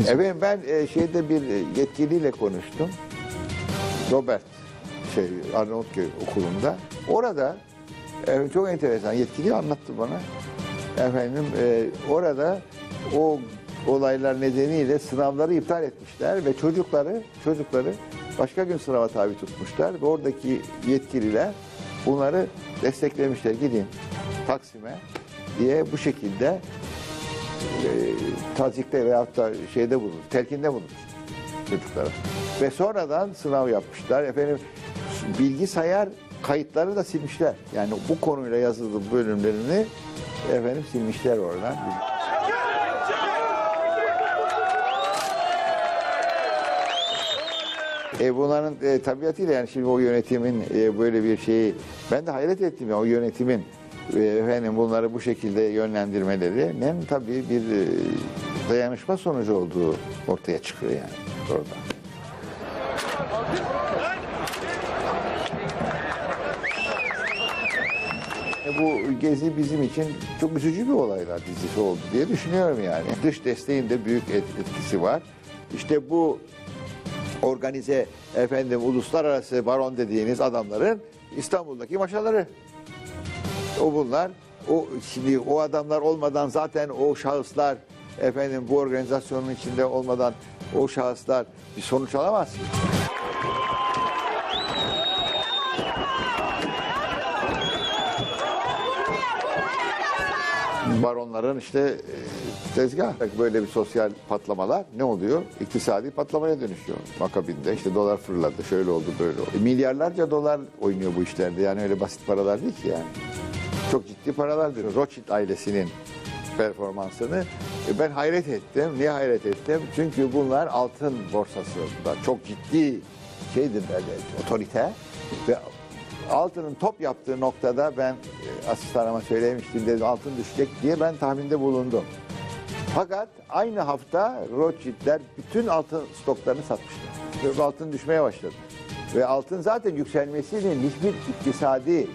Efendim ben e, şeyde bir e, yetkiliyle konuştum. Robert şey Arnavutköy okulunda. Orada e, çok enteresan yetkili anlattı bana. Efendim e, orada o olaylar nedeniyle sınavları iptal etmişler ve çocukları çocukları başka gün sınava tabi tutmuşlar ve oradaki yetkililer bunları desteklemişler. Gidin Taksim'e diye bu şekilde e, tazikte veyahut da şeyde bulunur, telkinde bulunur çocuklara. Ve sonradan sınav yapmışlar. Efendim bilgisayar kayıtları da silmişler. Yani bu konuyla yazılı bölümlerini efendim silmişler oradan. E bunların e, tabiatıyla yani şimdi o yönetimin e, böyle bir şeyi ben de hayret ettim ya o yönetimin efendim bunları bu şekilde yönlendirmelerinin tabii bir e, dayanışma sonucu olduğu ortaya çıkıyor yani orada. E, Bu gezi bizim için çok üzücü bir olaylar dizisi oldu diye düşünüyorum yani. Dış desteğin de büyük et- etkisi var. İşte bu organize efendim uluslararası baron dediğiniz adamların İstanbul'daki maşaları. O bunlar o şimdi o adamlar olmadan zaten o şahıslar efendim bu organizasyonun içinde olmadan o şahıslar bir sonuç alamaz. baronların işte e, tezgah. Böyle bir sosyal patlamalar ne oluyor? İktisadi patlamaya dönüşüyor. Makabinde işte dolar fırladı, şöyle oldu, böyle oldu. E, milyarlarca dolar oynuyor bu işlerde. Yani öyle basit paralar değil ki yani. Çok ciddi paralardır. Rothschild ailesinin performansını e, ben hayret ettim. Niye hayret ettim? Çünkü bunlar altın borsasında çok ciddi şeydir böyle otorite ve altının top yaptığı noktada ben e, asistanıma söylemiştim dedim altın düşecek diye ben tahminde bulundum. Fakat aynı hafta Rothschild'ler bütün altın stoklarını satmışlar. Ve altın düşmeye başladı. Ve altın zaten yükselmesinin hiçbir iktisadi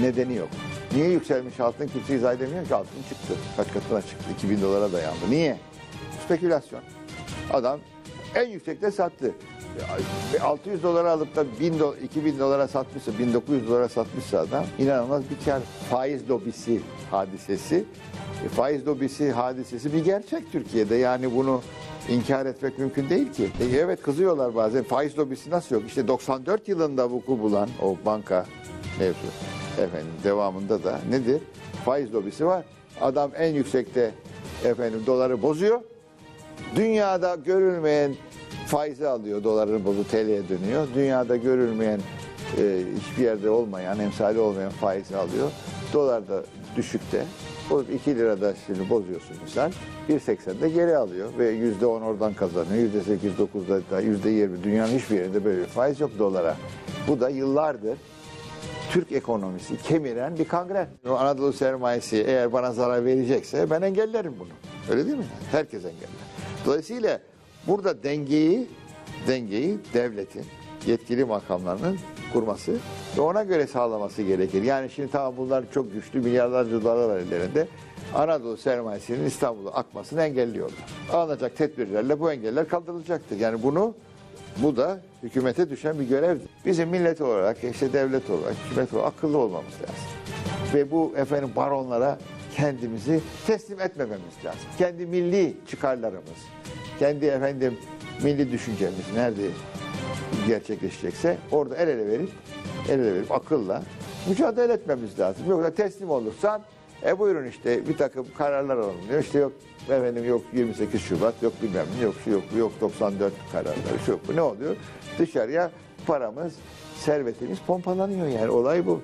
nedeni yok. Niye yükselmiş altın kimse izah edemiyor ki altın çıktı. Kaç katına çıktı? 2000 dolara dayandı. Niye? Spekülasyon. Adam en yüksekte sattı. Ve 600 dolara alıp da 1000 do 2000 dolara satmışsa, 1900 dolara satmışsa adam inanılmaz bir kar. Faiz lobisi hadisesi. E, faiz lobisi hadisesi bir gerçek Türkiye'de. Yani bunu inkar etmek mümkün değil ki. E, evet kızıyorlar bazen. Faiz lobisi nasıl yok? İşte 94 yılında vuku bulan o banka mevzu. Efendim devamında da nedir? Faiz lobisi var. Adam en yüksekte efendim doları bozuyor. Dünyada görülmeyen faizi alıyor, doların bozu TL'ye dönüyor. Dünyada görülmeyen, e, hiçbir yerde olmayan, emsali olmayan faizi alıyor. Dolar da düşükte. O 2 lirada şimdi bozuyorsun misal. 1.80'de geri alıyor ve %10 oradan kazanıyor. %8, 9'da da %20. Dünyanın hiçbir yerinde böyle bir faiz yok dolara. Bu da yıllardır Türk ekonomisi kemiren bir kangren. Anadolu sermayesi eğer bana zarar verecekse ben engellerim bunu. Öyle değil mi? Herkes engeller. Dolayısıyla burada dengeyi dengeyi devletin yetkili makamlarının kurması ve ona göre sağlaması gerekir. Yani şimdi tamam bunlar çok güçlü milyarlarca dolar ellerinde. Anadolu sermayesinin İstanbul'a akmasını engelliyorlar. Alınacak tedbirlerle bu engeller kaldırılacaktır. Yani bunu bu da hükümete düşen bir görevdir. Bizim millet olarak, işte devlet olarak, hükümet olarak akıllı olmamız lazım. Ve bu efendim baronlara kendimizi teslim etmememiz lazım. Kendi milli çıkarlarımız, kendi efendim milli düşüncemiz nerede gerçekleşecekse orada el ele verip el ele verip akılla mücadele etmemiz lazım. Yoksa teslim olursan e buyurun işte bir takım kararlar alınıyor. İşte yok efendim yok 28 Şubat yok bilmem ne yok şu yok bu yok 94 kararları şu yok bu ne oluyor? Dışarıya paramız servetimiz pompalanıyor yani olay bu.